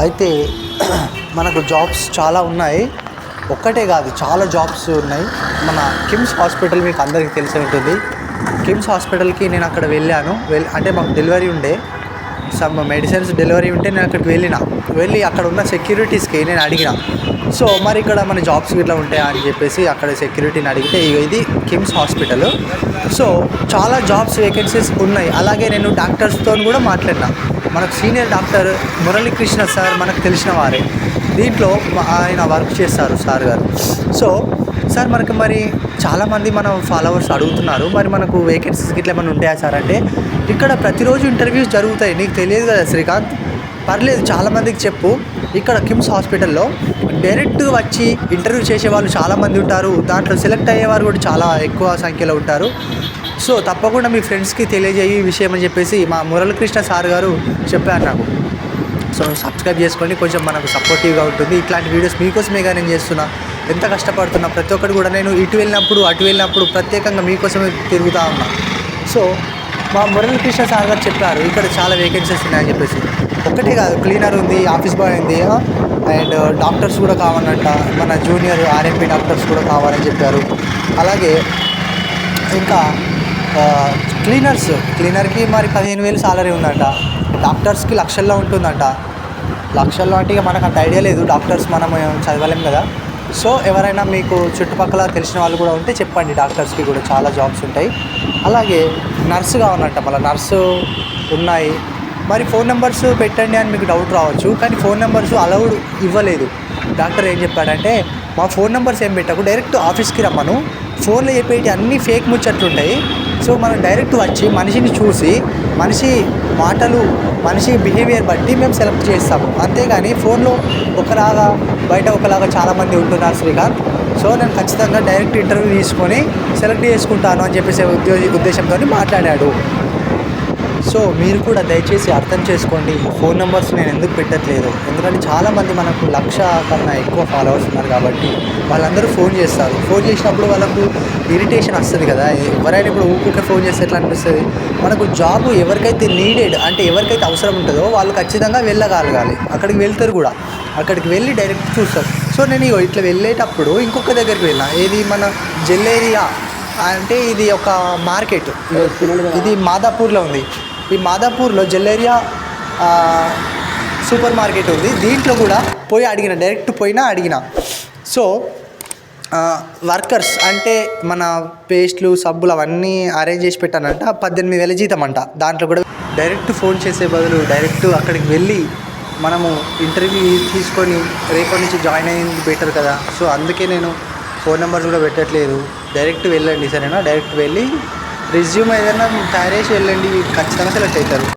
అయితే మనకు జాబ్స్ చాలా ఉన్నాయి. ఒక్కటే కాదు చాలా జాబ్స్ ఉన్నాయి. మన కిమ్స్ హాస్పిటల్ మీకు అందరికీ తెలిసి ఉంటుంది. కిమ్స్ హాస్పిటల్కి నేను అక్కడ వెళ్ళాను. వెళ్ళి అంటే మాకు డెలివరీ ఉండే. సమ్ మెడిసిన్స్ డెలివరీ ఉంటే నేను అక్కడికి వెళ్ళిన. వెళ్ళి అక్కడ ఉన్న సెక్యూరిటీస్కి నేను అడిగిన. సో మరి ఇక్కడ మన జాబ్స్ ఇట్లా ఉంటాయా అని చెప్పేసి అక్కడ సెక్యూరిటీని అడిగితే ఇది కిమ్స్ హాస్పిటల్. సో చాలా జాబ్స్ వేకెన్సీస్ ఉన్నాయి. అలాగే నేను డాక్టర్స్తో కూడా మాట్లాడినా. మనకు సీనియర్ డాక్టర్ మురళీకృష్ణ సార్ మనకు తెలిసిన వారే. దీంట్లో ఆయన వర్క్ చేస్తారు సార్ గారు. సో సార్ మనకు మరి చాలామంది మన ఫాలోవర్స్ అడుగుతున్నారు. మరి మనకు వేకెన్సీస్ గిట్ల ఏమైనా ఉంటాయా సార్ అంటే ఇక్కడ ప్రతిరోజు ఇంటర్వ్యూస్ జరుగుతాయి. నీకు తెలియదు కదా శ్రీకాంత్? పర్లేదు చాలామందికి చెప్పు. ఇక్కడ కిమ్స్ హాస్పిటల్లో డైరెక్ట్ వచ్చి ఇంటర్వ్యూ చేసే వాళ్ళు చాలామంది ఉంటారు. దాంట్లో సెలెక్ట్ అయ్యేవారు కూడా చాలా ఎక్కువ సంఖ్యలో ఉంటారు. సో తప్పకుండా మీ ఫ్రెండ్స్కి తెలియజేయి విషయం అని చెప్పేసి మా మురళకృష్ణ సార్ గారు చెప్పారు నాకు. సో సబ్స్క్రైబ్ చేసుకోండి. కొంచెం మనకు సపోర్టివ్గా ఉంటుంది. ఇట్లాంటి వీడియోస్ మీకోసమేగా నేను చేస్తున్నా. ఎంత కష్టపడుతున్నా ప్రతి ఒక్కటి కూడా నేను ఇటు వెళ్ళినప్పుడు అటు వెళ్ళినప్పుడు ప్రత్యేకంగా మీకోసమే తిరుగుతూ ఉన్నా. సో మా మురళీకృష్ణ సార్ గారు చెప్పారు. ఇక్కడ చాలా వేకెన్సీస్ ఉన్నాయని చెప్పేసి. ఒక్కటే కాదు క్లీనర్ ఉంది ఆఫీస్ బాయ్ ఉంది అండ్ డాక్టర్స్ uh, కూడా కావాలంట. మన జూనియర్ ఆర్ఎంపీ డాక్టర్స్ కూడా కావాలని చెప్పారు. అలాగే ఇంకా క్లీనర్స్ క్లీనర్కి మరి పదిహేను వేలు సాలరీ ఉందంట. డాక్టర్స్కి లక్షల్లో ఉంటుందంట. లక్షల్లో అంటే ఇక మనకు అంత ఐడియా లేదు. డాక్టర్స్ మనం చదవలేం కదా. సో ఎవరైనా మీకు చుట్టుపక్కల తెలిసిన వాళ్ళు కూడా ఉంటే చెప్పండి. డాక్టర్స్కి కూడా చాలా జాబ్స్ ఉంటాయి. అలాగే నర్సు కావాలంట. మళ్ళీ నర్సు ఉన్నాయి. మరి ఫోన్ నెంబర్స్ పెట్టండి అని మీకు డౌట్ రావచ్చు కానీ ఫోన్ నెంబర్స్ అలౌడ్ ఇవ్వలేదు. డాక్టర్ ఏం చెప్పాడంటే మా ఫోన్ నెంబర్స్ ఏం పెట్టకు డైరెక్ట్ ఆఫీస్కి రమ్మను. ఫోన్లో చెప్పేటి అన్ని ఫేక్ ముచ్చట్లు ఉంటాయి. సో మనం డైరెక్ట్ వచ్చి మనిషిని చూసి మనిషి మాటలు మనిషి బిహేవియర్ బట్టి మేము సెలెక్ట్ చేస్తాము. అంతేగాని ఫోన్లో ఒకలాగా బయట ఒకలాగా చాలామంది ఉంటున్నారు శ్రీకాంత్. సో నేను ఖచ్చితంగా డైరెక్ట్ ఇంటర్వ్యూ తీసుకొని సెలెక్ట్ చేసుకుంటాను అని చెప్పేసి ఉద్యోగి ఉద్దేశంతో మాట్లాడాడు. సో మీరు కూడా దయచేసి అర్థం చేసుకోండి. ఫోన్ నెంబర్స్ నేను ఎందుకు పెట్టట్లేదు? ఎందుకంటే చాలామంది మనకు లక్ష కన్నా ఎక్కువ ఫాలోవర్స్ ఉన్నారు కాబట్టి వాళ్ళందరూ ఫోన్ చేస్తారు. ఫోన్ చేసినప్పుడు వాళ్ళకు ఇరిటేషన్ వస్తుంది కదా. ఎవరైనా ఇప్పుడు ఊరికే ఫోన్ చేస్తే ఎట్లా అనిపిస్తుంది? మనకు జాబ్ ఎవరికైతే నీడెడ్ అంటే ఎవరికైతే అవసరం ఉంటుందో వాళ్ళు ఖచ్చితంగా వెళ్ళగలగాలి. అక్కడికి వెళ్తారు కూడా. అక్కడికి వెళ్ళి డైరెక్ట్ చూస్తారు. సో నేను ఇట్లా వెళ్ళేటప్పుడు ఇంకొక దగ్గరికి వెళ్ళిన. ఏది మన జెల్లేరియా అంటే ఇది ఒక మార్కెట్ ఇది మాదాపూర్లో ఉంది. ఈ మాదాపూర్లో జల్లేరియా సూపర్ మార్కెట్ ఉంది. దీంట్లో కూడా పోయి అడిగిన డైరెక్ట్ పోయినా అడిగిన. సో వర్కర్స్ అంటే మన పేస్ట్లు సబ్బులు అవన్నీ అరేంజ్ చేసి పెట్టానంట. పద్దెనిమిది వేల జీతం అంట. దాంట్లో కూడా డైరెక్ట్ ఫోన్ చేసే బదులు డైరెక్ట్ అక్కడికి వెళ్ళి మనము ఇంటర్వ్యూ తీసుకొని రేపటి నుంచి జాయిన్ అయ్యింది బెటర్ కదా. సో అందుకే నేను ఫోన్ నెంబర్స్ కూడా పెట్టట్లేదు. డైరెక్ట్ వెళ్ళండి సరేనా? డైరెక్ట్ వెళ్ళి రెజ్యూమ్ ఏదైనా తయారు చేసి వెళ్ళండి ఖచ్చితంగా సెలెక్ట్ అవుతారు.